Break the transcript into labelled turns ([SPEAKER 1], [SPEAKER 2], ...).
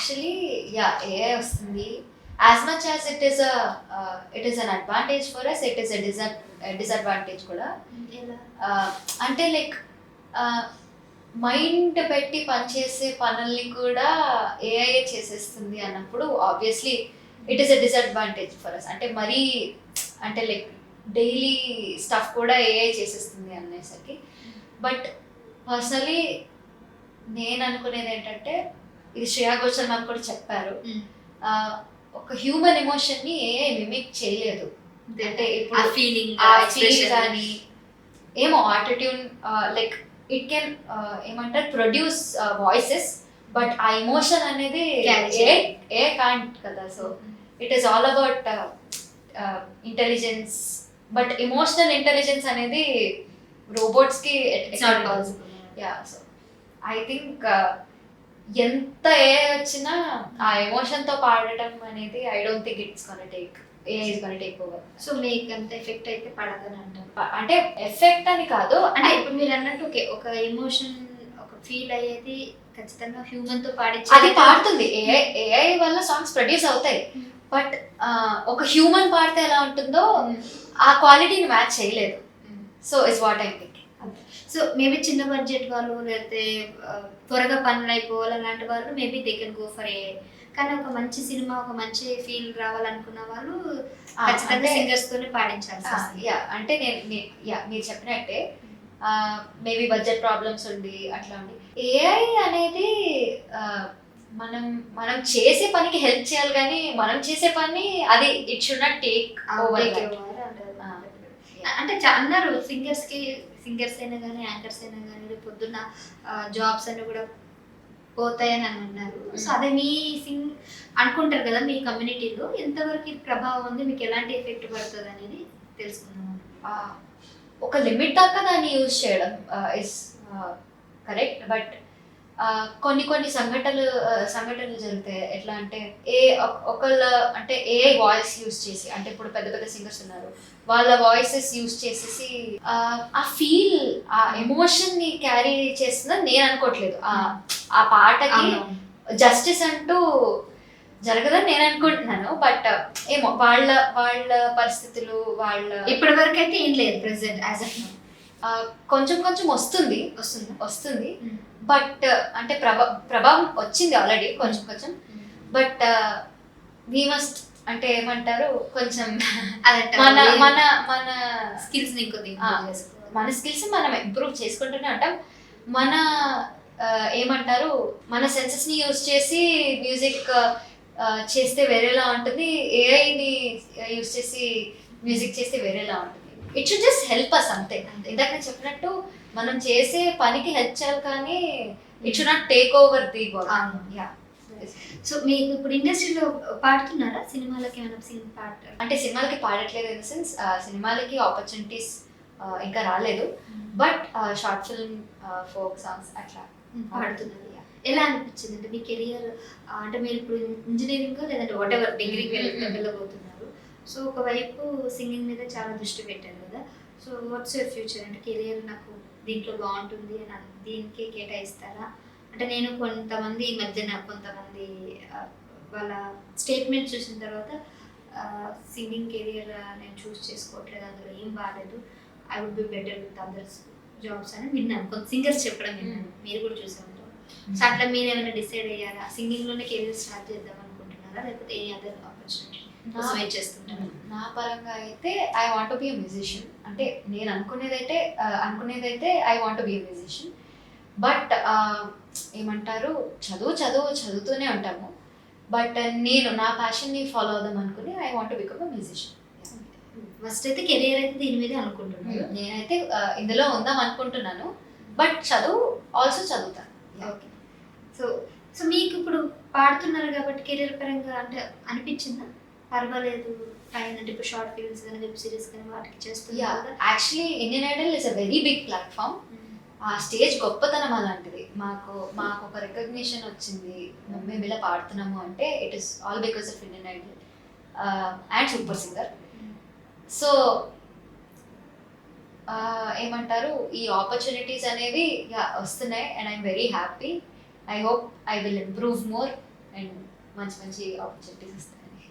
[SPEAKER 1] Actually yeah AI వస్తుంది. As much as it is it is an advantage for us it is disadvantage కూడా. Uh, అంటే like mind పెట్టి పనిచేసే పనుల్ని కూడా ఏఐ చేసేస్తుంది అన్నప్పుడు obviously it is a disadvantage for us అంటే మరీ అంటే లైక్ డైలీ స్టఫ్ కూడా ఏఐ చేసేస్తుంది అనేసరికి. బట్ పర్సనలీ నేను అనుకునేది ఏంటంటే ఇది శ్రేయా ఘోషల్ మ్యామ్ కూడా చెప్పారు. ఒక హ్యూమన్ ఎమోషన్ని ఏఐ మిమిక్ చేయలేదు. అంటే
[SPEAKER 2] ఆ
[SPEAKER 1] ఇప్పుడు
[SPEAKER 2] ఫీలింగ్
[SPEAKER 1] కానీ ఏమో ఆటోట్యూన్ లైక్ ఇట్ కెన్ ఏమంటారు ప్రొడ్యూస్ వాయిసెస్ బట్ ఆ ఎమోషన్ అనేది ఏ ఏ కాంట్ కదా. So it is all about intelligence but emotional intelligence అనేది రోబోట్స్కి
[SPEAKER 2] it's not possible
[SPEAKER 1] yeah so I think ఎంత ఏ వచ్చినా ఆ ఎమోషన్తో పాడటం అనేది I don't think it's gonna take a is gonna take over
[SPEAKER 2] so మీకు అంత ఎఫెక్ట్ అయితే పడదని అంటారు
[SPEAKER 1] అంటే ఎఫెక్ట్ అని కాదు
[SPEAKER 2] అంటే ఇప్పుడు మీరు అన్నట్టు ఓకే ఒక ఎమోషన్ ఒక ఫీల్ అయ్యేది ఖచ్చితంగా హ్యూమన్తో పాడించి
[SPEAKER 1] అది పాడుతుంది. ఏఐ ఏఐ వల్ల సాంగ్స్ ప్రొడ్యూస్ అవుతాయి.
[SPEAKER 2] Hmm.
[SPEAKER 1] బట్ ఒక హ్యూమన్ పాడితే ఎలా ఉంటుందో ఆ క్వాలిటీని మ్యాచ్ చేయలేదు. So it's what I think
[SPEAKER 2] so maybe చిన్న బడ్జెట్ వాళ్ళు లేకపోతే త్వరగా పనులు అయిపోవాలి అలాంటి వాళ్ళు maybe they can go for a కానీ ఒక మంచి సినిమా ఒక మంచి ఫీల్ రావాలనుకున్న వాళ్ళు ఖచ్చితంగా సింగర్స్ తోనే వస్తుంది.
[SPEAKER 1] యా అంటే నేను యా మీరు చెప్పినట్టే మేబీ బడ్జెట్ ప్రాబ్లమ్స్ ఉండి అట్లా ఉండి. ఏఐ అనేది మనం మనం చేసే పనికి హెల్ప్ చేయాలి కానీ మనం చేసే పని అది it should not take over.
[SPEAKER 2] అంటే అన్నారు సింగర్స్కి సింగర్స్ అయినా కానీ యాంకర్స్ అయినా కానీ పొద్దున్న జాబ్స్ అన్ని కూడా పోతాయని అని అన్నారు. సో అదే మీ సింగ్ అనుకుంటారు కదా మీ కమ్యూనిటీలో ఎంతవరకు ప్రభావం ఉంది మీకు ఎలాంటి ఎఫెక్ట్ పడుతుంది అనేది తెలుసుకుందాం
[SPEAKER 1] ఒక లిమిట్ దాకా దాన్ని యూజ్ చేయడం ఇస్ కరెక్ట్ బట్ కొన్ని కొన్ని సంఘటనలు సంఘటనలు జరుగుతాయి. ఎట్లా అంటే ఏ ఒక- ఒకళ్ళ అంటే ఏ వాయిస్ యూజ్ చేసి అంటే ఇప్పుడు పెద్ద పెద్ద సింగర్స్ ఉన్నారు వాళ్ళ వాయిసెస్ యూజ్ చేసేసి ఆ, ఫీల్ ఆ ఎమోషన్ని క్యారీ చేస్తుందని నేను అనుకోవట్లేదు. ఆ ఆ పాటకి జస్టిస్ అంటూ జరగదని నేను అనుకుంటున్నాను. బట్ ఏమో వాళ్ళ వాళ్ళ పరిస్థితులు వాళ్ళ
[SPEAKER 2] ఇప్పటి వరకు అయితే ఏం లేదు ప్రెసెంట్ యాజ్
[SPEAKER 1] ఆ, కొంచెం కొంచెం వస్తుంది
[SPEAKER 2] వస్తుందా
[SPEAKER 1] వస్తుంది. బట్ అంటే ప్రభా ప్రభావం వచ్చింది ఆల్రెడీ కొంచెం కొంచెం. బట్ వీ మస్ట్ అంటే ఏమంటారు కొంచెం మన మన మన స్కిల్స్ని మన స్కిల్స్ మనం ఇంప్రూవ్ చేసుకుంటూనే ఉంటాం. మన ఏమంటారు మన సెన్సెస్ని యూజ్ చేసి మ్యూజిక్ చేస్తే వేరేలా ఉంటుంది. ఏఐని యూజ్ చేసి మ్యూజిక్ చేస్తే వేరేలా ఉంటుంది. It should just help us అంతే. ఇందాక నేను చెప్పినట్టు మనం చేసే పనికి హెల్ప్ చేయాలి కానీ it should not take over the. Yeah
[SPEAKER 2] so మీకు ఇప్పుడు ఇండస్ట్రీలో పాడుతున్నారా? సినిమాలకి ఏమైనా సింగ్ పాడతారు
[SPEAKER 1] అంటే సినిమాలకి పాడట్లేదు ఇన్ సెన్స్ సినిమాలకి ఆపర్చునిటీస్ ఇంకా రాలేదు. But short film folk songs అట్లా
[SPEAKER 2] పాడుతున్నారు. ఎలా అనిపించింది? అంటే మీ కెరియర్ అంటే మీరు ఇప్పుడు ఇంజనీరింగ్ లేదంటే వాట్ ఎవర్ డిగ్రీకి. వెళ్ళబోతున్నారు? సో ఒకవైపు సింగింగ్ మీద చాలా దృష్టి పెట్టారు కదా. సో వాట్స్ యువర్ ఫ్యూచర్ అంటే కెరియర్ నాకు దీంట్లో బాగుంటుంది అని దీనికే కేటాయిస్తారా? అంటే నేను కొంతమంది ఈ మధ్యన కొంతమంది వాళ్ళ స్టేట్మెంట్ చూసిన తర్వాత సింగింగ్ కెరియర్ నేను చూస్ చేసుకోవట్లేదు అందులో ఏం బాగాలేదు I would be better with others jobs అని విన్నాను. కొంత సింగర్స్ చెప్పడం విన్నాను. మీరు కూడా చూసే ఉంటారు. సో అట్లా మీరు ఏమైనా డిసైడ్ అయ్యారా? సింగింగ్లోనే కెరీర్ స్టార్ట్ చేద్దాం అనుకుంటున్నారా? లేకపోతే ఏ అదర్ ఆపర్చునిటీ వెయిట్
[SPEAKER 1] నా పరంగా అయితే ఐ వాంట్ బి మ్యూజిషియన్ అంటే నేను అనుకునేదైతే అనుకునేదైతే I want be musician but ఏమంటారు? చదువు చదువు చదువుతూనే ఉంటాము. బట్ నేను నా ప్యాషన్ని ఫాలో అవుదాం అనుకుని I want become musician
[SPEAKER 2] first అయితే కెరీర్ అయితే దీని మీదే అనుకుంటున్నాను.
[SPEAKER 1] నేనైతే ఆ, ఇందులో ఉందాం అనుకుంటున్నాను. బట్ చదువు ఆల్సో చదువుతాను
[SPEAKER 2] ఓకే సో సో మీకు ఇప్పుడు పాడుతున్నారు కాబట్టి కెరీర్ పరంగా అంటే అనిపించిందా? పర్వాలేదు ఫైన్ అంటే ఇప్పుడు షార్ట్ ఫిల్మ్స్ కానీ వెబ్ సిరీస్ కానీ వాటికి కదా.
[SPEAKER 1] Actually Indian Idol is a very big platform ఆ స్టేజ్ గొప్పతనం అలాంటిది. మాకు మాకు ఒక రికగ్నిషన్ వచ్చింది. మేము ఇలా పాడుతున్నాము అంటే it is all because of Indian Idol and super singer so ఏమంటారు? ఈ ఆపర్చునిటీస్ అనేవి వస్తున్నాయి and I'm very happy I hope I will improve more and మంచి మంచి ఆపర్చునిటీస్ వస్తాయి.